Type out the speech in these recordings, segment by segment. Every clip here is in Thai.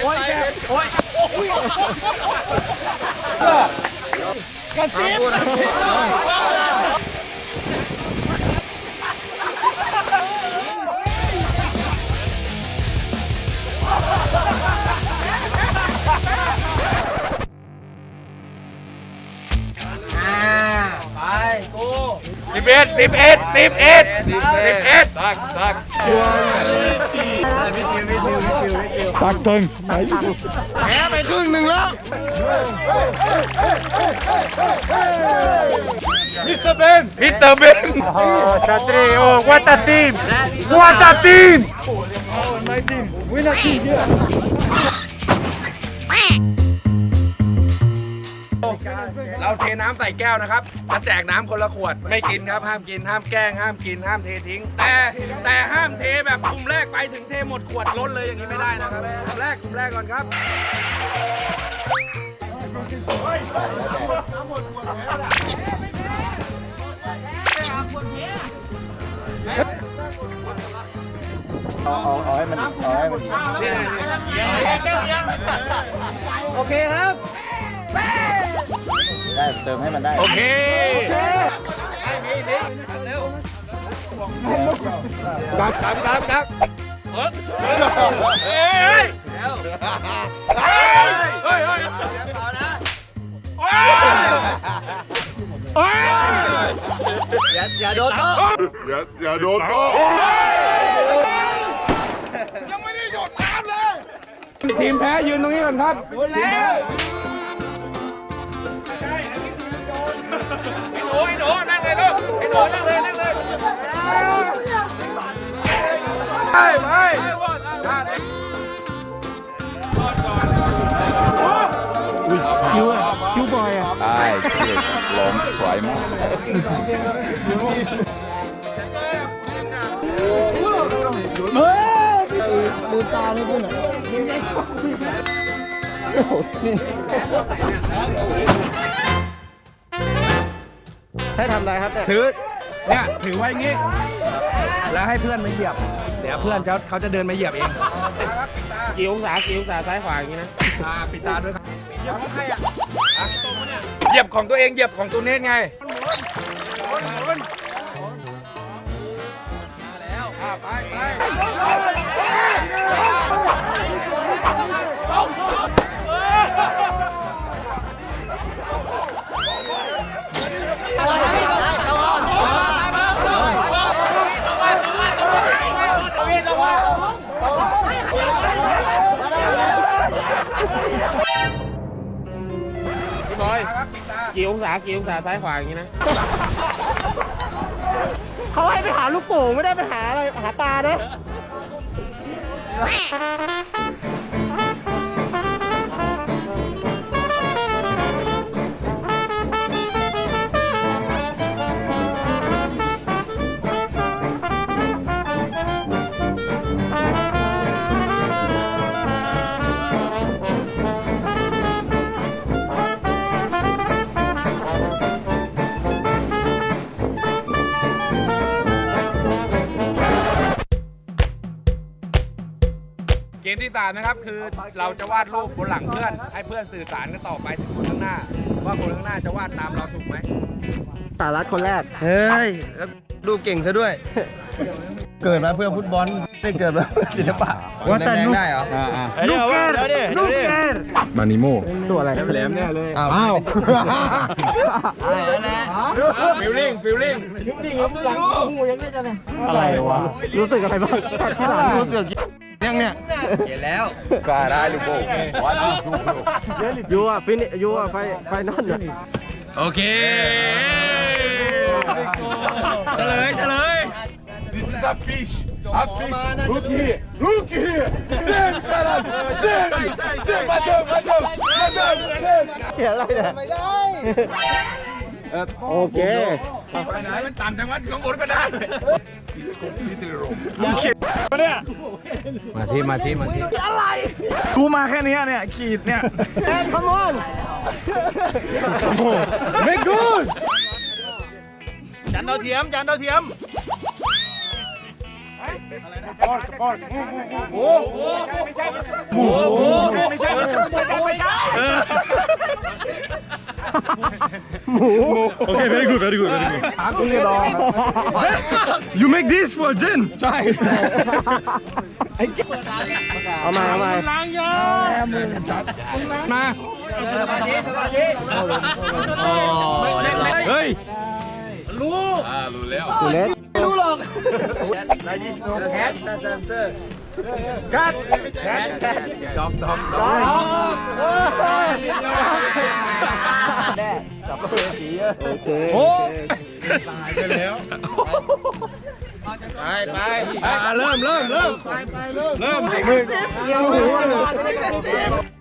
โอ้ยโอ้ยกันซิบสิบเอ็ดสิบเอ็ดสิบเอ็ดสิบเอ็ดตักตัก ตักตึงแพ้ไปครึ่งหนึ่งแล้ว มิสเตอร์เบน มิสเตอร์เบนชาตรีโอ้วัตทีมวัตทีม เราเทน้ำใส่แก้วนะครับจะแจกน้ำคนละขวด ไม่กินครับ ห้ามกิน ห้ามแกล้ง ห้ามกิน ห้ามเททิ้ง แต่แต่ห้ามเทแบบกลุ่มแรกไปถึงเทหมดขวดล้นเลยอย่างนี้ไม่ได้นะครับกลุ่มแรกกลุ่มแรกก่อนครับ โอเคครับ ได้เติมให้มันได้โอเคตับตับตับตับเฮ้ยเฮ้ยเฮ้ยเฮ้ยเฮ้ยเฮ้ยอย่าอย่าโดนโต๊ะอย่าอย่าโดนโต๊ะทีมแพ้ยืนตรงนี้ก่อนครับไอ้ห นูไอ้หนูนั่งเลยลูกไอ้หนูนั่งเลยนั่งเลยไปไปใช่คือยอะใช่ล้มสวยมากให้ทำอะไรครับเนี่ยถือเนี่ยถือไว้อย่างงี้แล้วให้เพื่อนมาเหยียบ เดี๋ยวเพื่อนเขาเขาจะเดินมาเหยียบเองกี่องศากี่องศาซ้ายขวาอย่างนี้นะอ่าปิดตาด้วยครับเหยียบของใครอะเหยียบของตัวเองเหยียบของตัวเนทไงหมุนหมุนหมุนมาแล้วอ่าไปไป พี่บอยปิดตากี่องศากี่องศาซ้ายขวาอย่างนี้นะ เขาให้ไปหาลูกโป่งไม่ได้ไปหาอะไรหาปลานะ ที่สามนะครับคือเราจะวาดรูปบนหลังเพื่อน ให้เพื่อนสื่อสารกันต่อไปถึงคนข้างหน้า ว่าคนข้างหน้าจะวาดตามเราถูกไหมสารัตคนแรก เฮ้ยแล้วรูปเก่งซะด้วย เกิดมาเพื่อฟุตบอลไม่เกิดมาเพื่อศิลปะว่าแต่งได้เหรอลูกแกนลูกแกนมานิโมตัวอะไรแหลมแน่เลยอ้าวอ้าวอะไรนั่นแหละฟิลลิ่งฟิลลิ่งอะไรวะรู้สึกอะไรบ้างที่หลังรู้สึก ยังเนี่ยเห็นแล้วกล้าได้ลูกโป่งวัดดูดูยูอะฟินิยูอะไฟไฟนอลเนี่ยโอเคเฉลยเฉลย This is a fish a fish Look here Look here Sing Salam Sing Sing มาเดิมมาเดิมมาเดิมมาเดิมเขียนอะไรเนี่ยไม่ได้โอเค ไปไหนมันต่ำจังวะข้างบนก็ได้ It's completely wrong มาที่มาที่มาที่กูมาแค่นี้เนี่ยขีดเนี่ยแอนคอมอนไม่กูดจานดาวเทียมจานดาวเทียมโอ้โหโอ้โหโอเ ค very good very good very good คุณนี่รอ you make this for Jen ใช่เอามาเอามามา เฮ้ย อ่ารู้แล้ว กูเล็กกัดดอกดอกดอกจับตัวสีโอเคโอ้ไปแล้วไปไปเริ่มเริ่มเริ่มไปไปเริ่มเริ่ม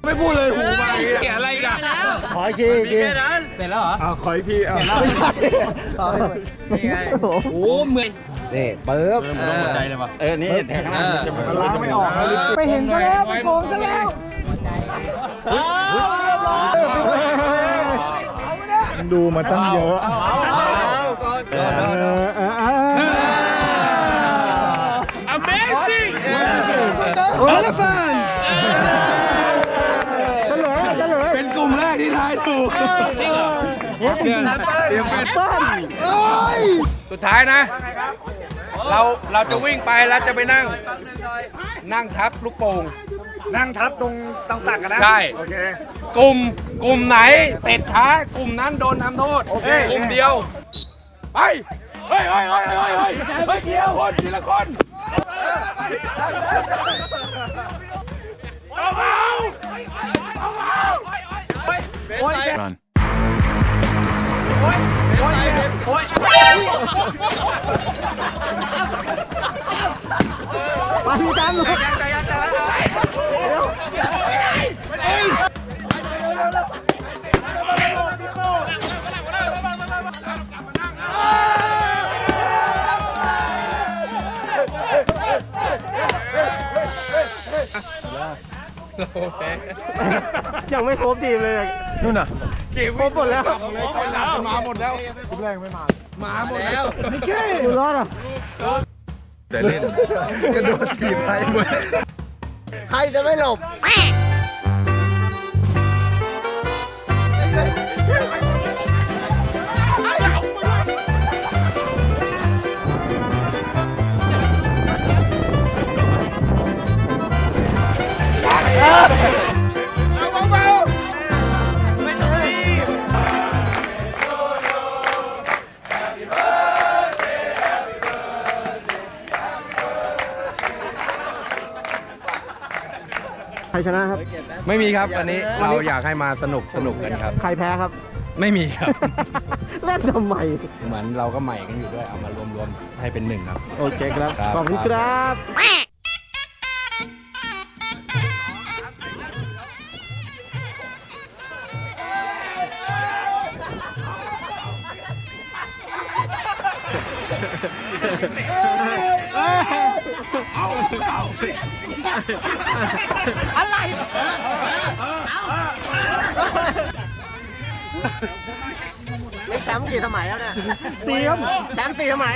ไม่พูดเลยหูไปอะไรกันขออีกทีอีกทีอ้าวขออีกทีอ้าวไม่ใช่นี่ไงโอ้โหเหมือน นี่เปิ๊บใจเลยว่ะเออนี่แทงข้างหน้ามันล้างไม่ออกไปเห็นซะแล้วไปโกงซะแล้วดูมาตั้งเยอะก่อนเออเออเออ Amazing โอ้ยฟันเฉลยเฉลยเป็นกลุ่มแรกที่ทายถูกจริงเหรอเตรียมเตรียมเป็นปั้นสุดท้ายนะ เราเราจะวิ่งไปแล้วจะไปนั่ง นั่งทับลูกโป่ง นั่งทับตรงตรงตักกันนะใช่ โอเค กลุ่มกลุ่มไหนเสร็จช้ากลุ่มนั้นโดนทำโทษโอเค กลุ่มเดียว ไป เฮ้ยเฮ้ยเฮ้ยเฮ้ยเฮ้ยเฮ้ยเดียวคนทีละคนเอาเอาเอาเอา run มาที่ตามลูกยังไม่ครบทีมเลยนู่นน่ะ ครบหมดแล้วมาหมดแล้วคุณรอดอะแต่เล่นกระโดดถีบไปหมดใครจะไม่หลบ ชนะครับ ไม่มีครับอันนี้เราอยากให้มาสนุกสนุกกันครับ ใครแพ้ครับ ไม่มีครับ เล่นทำไม เหมือนเราก็ใหม่กันอยู่ด้วยเอามารวมๆให้เป็นหนึ่งครับ โอเคครับครับขอบคุณครับ ไม่แชมป์กี่สมัยแล้วเนี่ยสี่ครับแชมป์สี่สมัย